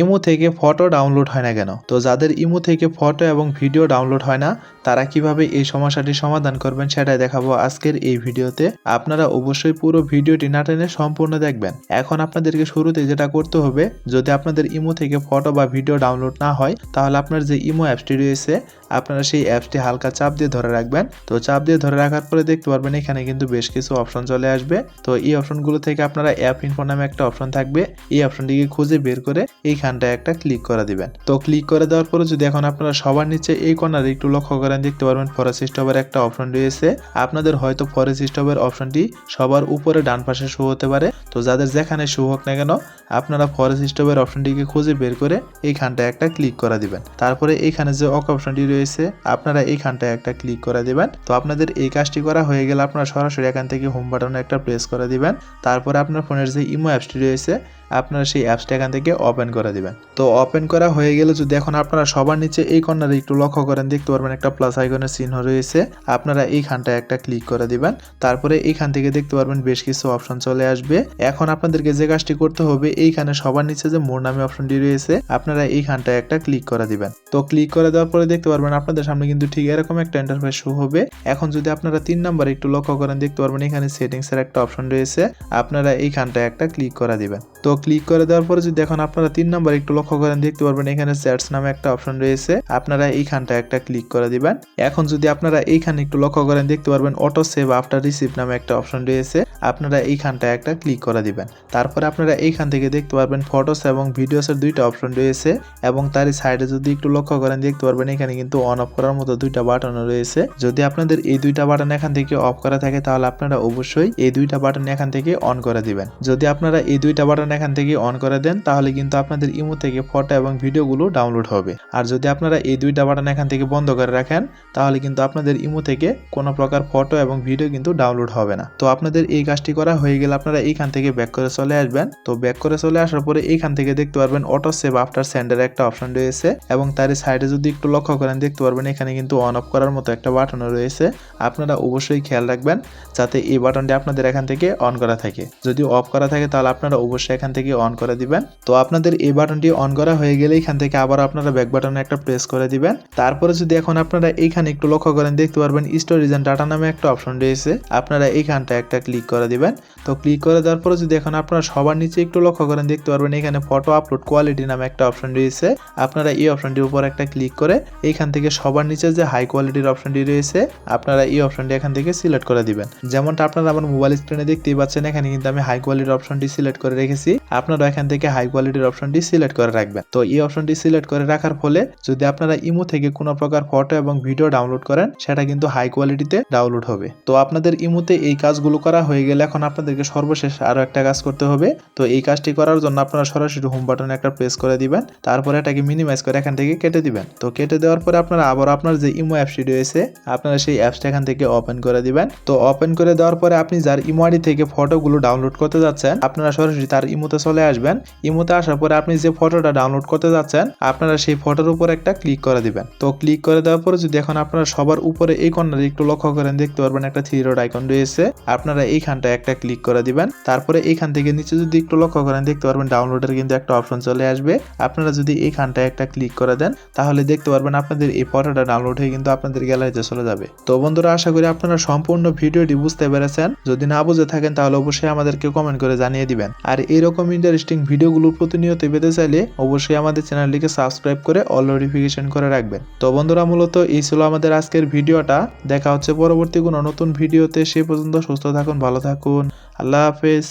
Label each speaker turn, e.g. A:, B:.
A: Imo থেকে photo download হয় না কেন? তো যাদের ইমো থেকে ফটো এবং ভিডিও ডাউনলোড হয় না, তারা কীভাবে এই সমস্যাটি সমাধান করবেন সেটাই দেখাবো আজকের এই ভিডিওতে। আপনারা অবশ্যই পুরো ভিডিওটি না টেনে সম্পূর্ণ দেখবেন। এখন আপনাদেরকে শুরুতে যেটা করতে হবে, যদি আপনাদের ইমো থেকে ফটো বা ভিডিও ডাউনলোড না হয়, তাহলে আপনার যে ইমো অ্যাপসটি রয়েছে, আপনারা সেই অ্যাপসটি হালকা চাপ দিয়ে ধরে রাখবেন। তো চাপ দিয়ে ধরে রাখার পরে দেখতে পারবেন এখানে কিন্তু বেশ কিছু অপশন চলে আসবে। তো এই অপশনগুলো থেকে আপনারা অ্যাপ ইনফো নামে একটা অপশন থাকবে। এই অপশনটিকে খুঁজে বের করে এইখানটায় একটা ক্লিক করে দিবেন। তো ক্লিক করে দেওয়ার পরে যদি এখন আপনারা সবার নিচে এই কর্নারে একটু লক্ষ্য করেন, দেখতে পারবেন ফরেস্ট স্টপের একটা অপশন রয়েছে। আপনাদের হয়তো ফরেস্ট স্টপের অপশনটি সবার উপরে ডান পাশে শো হতে পারে। তো যাদের যেখানে শো হোক না কেন, আপনারা ফরেস্ট স্টপের অপশনটিকে খুঁজে বের করে এইখানটায় একটা ক্লিক করে দিবেন। তারপরে এইখানে যে অক অপশনটি রয়েছে, আপনারা এইখানটায় একটা ক্লিক করে দিবেন। তো আপনাদের এই কাজটি করা হয়ে গেলে আপনারা সরাসরি এখান থেকে হোম বাটনে একটা প্রেস করে দিবেন। তারপরে আপনার ফোনের যে ইমো অ্যাপসটি রয়েছে আপনারা সেই অ্যাপসটা এখান থেকে ওপেন করে দিবেন। তো ওপেন করা হয়ে গেলে যদি এখন আপনারা সবার নিচে এই কর্নারে একটু লক্ষ্য করেন, দেখতে পারবেন একটা প্লাস আইকনের চিহ্ন রয়েছে। আপনারা এইখানটায় একটা ক্লিক করে দিবেন। তারপরে এইখান থেকে দেখতে পারবেন বেশ কিছু অপশন চলে আসবে। এখন আপনাদেরকে যে কাজটি করতে হবে, এইখানে সবার নিচে যে মোর নামে অপশনটি রয়েছে, আপনারা এইখানটায় একটা ক্লিক করে দিবেন। তো ক্লিক করে দেওয়ার পরে দেখতে পারবেন আপনাদের সামনে কিন্তু ঠিক এরকম একটা ইন্টারফেস শো হবে। এখন যদি আপনারা তিন নাম্বার একটু লক্ষ্য করেন, দেখতে পারবেন এখানে সেটিংস এর একটা অপশন রয়েছে। আপনারা এইখানটায় একটা ক্লিক করে দিবেন। তো ক্লিক করে দেওয়ার পরে যদি এখন আপনারা তিন নাম্বার একটু লক্ষ্য করেন, দেখতে পারবেন এখানে চ্যাটস নামে একটা অপশন রয়েছে। আপনারা এইখানটা একটা ক্লিক করে দিবেন। এখন যদি আপনারা এইখানে একটু লক্ষ্য করেন, দেখতে পারবেন অটো সেভ আফটার রিসিভ নামে একটা অপশন রয়েছে। আপনারা এইখানটা একটা ক্লিক করে দিবেন। তারপরে আপনারা এইখান থেকে দেখতে পারবেন ফটোস এবং ভিডিওস এর দুইটা অপশন রয়েছে এবং তারই সাইডে যদি একটু লক্ষ্য করেন, দেখতে পারবেন এখানে কিন্তু অন অফ করার মতো দুইটা বাটন রয়েছে। যদি আপনাদের এই দুইটা বাটন এখান থেকে অফ করা থাকে, তাহলে আপনারা অবশ্যই এই দুইটা বাটন এখান থেকে অন করে দিবেন। যদি আপনারা এই দুইটা বাটন এখান থেকে অন করে দেন, তাহলে কিন্তু আপনাদের ইমো থেকে ফটো এবং ভিডিওগুলো ডাউনলোড হবে। আর যদি আপনারা এই দুইটা বাটন এখান থেকে বন্ধ করে রাখেন, তাহলে কিন্তু আপনাদের ইমো থেকে কোনো প্রকার ফটো এবং ভিডিও কিন্তু ডাউনলোড হবে না। তো আপনাদের এই কাজটি করা হয়ে গেলে আপনারা এইখান থেকে ব্যাক করে চলে আসবেন। তো ব্যাক করে চলে আসার পরে এইখান থেকে দেখতে পারবেন অটো সেভ আফটার সেন্ডের একটা অপশন রয়েছে এবং তার সাইডে যদি একটু লক্ষ্য করেন, দেখতে পারবেন এখানে কিন্তু অন অফ করার মতো একটা বাটনও রয়েছে। আপনারা অবশ্যই খেয়াল রাখবেন যাতে এই বাটনটি আপনাদের এখান থেকে অন করা থাকে। যদি অফ করা থাকে, তাহলে আপনারা অবশ্যই এখান থেকে অন করে দিবেন। তো আপনাদের এই বাটনটি অন করা হয়ে গেলে এখান থেকে আবার আপনারা ব্যাক বাটনে একটা প্রেস করে দিবেন। তারপরে যদি এখন আপনারা এইখানে একটু লক্ষ্য করেন, দেখতে পারবেন স্টোরেজ এন্ড ডাটা নামে একটা অপশন রয়েছে। আপনারা এইখানটা একটা ক্লিক করে দিবেন। তো ক্লিক করে দেওয়ার পরে যদি এখন আপনারা সবার নিচে একটু লক্ষ্য করেন, দেখতে পারবেন এখানে ফটো আপলোড কোয়ালিটি নামে একটা অপশন রয়েছে। আপনারা এই অপশনটির উপর একটা ক্লিক করে এইখান থেকে সবার নিচে যে হাই কোয়ালিটির অপশনটি রয়েছে, আপনারা এই অপশনটি এখান থেকে সিলেক্ট করে দিবেন। যেমনটা আপনারা আমার মোবাইল স্ক্রিনে দেখতেই পাচ্ছেন, এখানে কিন্তু আমি হাই কোয়ালিটির অপশনটি সিলেক্ট করে রেখেছি। আপনারা এখান থেকে হাই কোয়ালিটির অপশনটি সিলেক্ট করে রাখবেন। তো এই অপশনটি সিলেক্ট করে রাখার ফলে যদি আপনারা ইমো থেকে কোনো প্রকার ফটো এবং ভিডিও ডাউনলোড করেন, সেটা কিন্তু হাই কোয়ালিটিতে ডাউনলোড হবে। তো আপনাদের ইমোতে এই কাজগুলো করা হয়ে গেলে এখন আপনাদেরকে সর্বশেষ আরও একটা কাজ করতে হবে। তো এই কাজটি করার জন্য আপনারা সরাসরি হোম বাটনে একটা প্রেস করে দিবেন, তারপরে এটাকে মিনিমাইজ করে এখান থেকে কেটে দিবেন। তো কেটে দেওয়ার পরে আপনারা আবার আপনার যে ইমো অ্যাপসটি রয়েছে, আপনারা সেই অ্যাপসটা এখান থেকে ওপেন করে দিবেন। তো ওপেন করে দেওয়ার পরে আপনি যার ইমো আইডি থেকে ফটোগুলো ডাউনলোড করতে যাচ্ছেন, আপনারা সরাসরি তার ইমোতে চলে আসবেন। ইমোতে আসার পরে আপনি যে ফটোটা ডাউনলোড করতে যাচ্ছেন, আপনারা সেই ফটোর উপর একটা ক্লিক করে দিবেন। তো ক্লিক করে দেওয়ার পরে যদি এখন আপনারা সবার উপরে এই কর্নারে একটু লক্ষ্য করেন, দেখতে পারবেন একটা থ্রি রোড আইকন রয়েছে। আপনারা এইখানটা একটা ক্লিক করে দিবেন। তারপরে এইখান থেকে নিচে যদি একটু লক্ষ্য করেন, দেখতে পারবেন ডাউনলোডের কিন্তু একটা অপশন চলে আসবে। আপনারা যদি এইখানটা একটা ক্লিক করে দেন, তাহলে দেখতে পারবেন আপনাদের এই ফটোটা ডাউনলোড হয়ে কিন্তু আপনাদের গ্যালারিতে চলে যাবে। তো বন্ধুরা, আশা করি আপনারা সম্পূর্ণ ভিডিওটি বুঝতে পেরেছেন। যদি না বুঝে থাকেন, তাহলে অবশ্যই আমাদেরকে কমেন্ট করে জানিয়ে দিবেন। আর এরকম ইন্টারেস্টিং ভিডিওগুলো প্রতিনিয়ত পেতে চাইলে অবশ্যই আমাদের চ্যানেলটিকে সাবস্ক্রাইব করে অল নোটিফিকেশন করে রাখবেন। তো বন্ধুরা, মূলত এই ছিল আমাদের আজকের ভিডিওটা। দেখা হচ্ছে পরবর্তী কোনো নতুন ভিডিওতে, সে পর্যন্ত সুস্থ থাকুন, ভালো থাকুন। আল্লাহ হাফেজ।